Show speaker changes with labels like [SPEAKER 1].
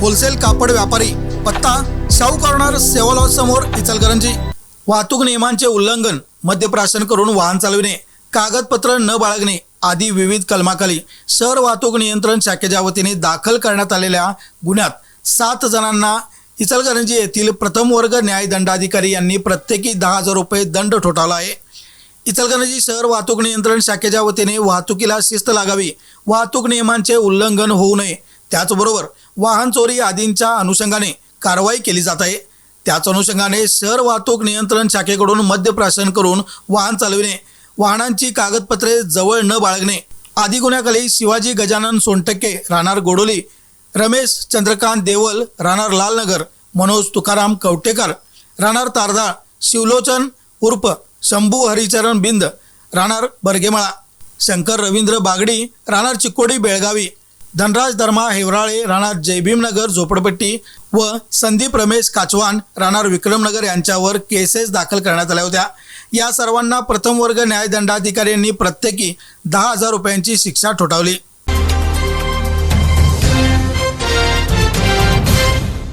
[SPEAKER 1] Wholesale कापड व्यापारी पत्ता शाहू कॉर्नर सेवा समोर इचलकरंजी. वाहतूक नियमांचे उल्लंघन मद्यप्राशन करून वाहन चालविणे कागदपत्र न बाळगणे आदी विविध कलमाखाली शहर वाहतूक नियंत्रण शाखेच्या वतीने दाखल करण्यात आलेल्या गुन्ह्यात सात जणांना इचलकरंजी येथील प्रथम वर्ग न्यायदंडाधिकारी यांनी प्रत्येकी दहा हजार रुपये दंड ठोठावला आहे. इचलकरंजी शहर वाहतूक नियंत्रण शाखेच्या वतीने वाहतुकीला शिस्त लागावी वाहतूक नियमांचे उल्लंघन होऊ नये त्याचबरोबर वाहन चोरी आदींच्या अनुषंगाने कारवाई केली जात आहे. त्याच अनुषंगाने शहर वाहतूक नियंत्रण शाखेकडून मद्यप्राशन करून वाहन चालविणे वाहनांची कागदपत्रे जवळ न बाळगणे आदी गुन्ह्याखाली शिवाजी गजानन सोनटक्के राहणार गोडोली रमेश चंद्रकांत देवल राहणार लालनगर मनोज तुकाराम कवटेकर राहणार तारदाळ शिवलोचन उर्फ शंभू हरिचरण बिंद राहणार बर्गेमळा शंकर रवींद्र बागडी राहणार चिकोडी बेळगावी धनराज धर्मा हेवराळे राहणार जयभीमनगर झोपडपट्टी व संदीप रमेश काचवान राहणार विक्रमनगर यांच्यावर केसेस दाखल करण्यात आल्या होत्या. या सर्वांना प्रथम वर्ग न्यायदंडाधिकाऱ्यांनी प्रत्येकी दहा हजार रुपयांची शिक्षा ठोठावली.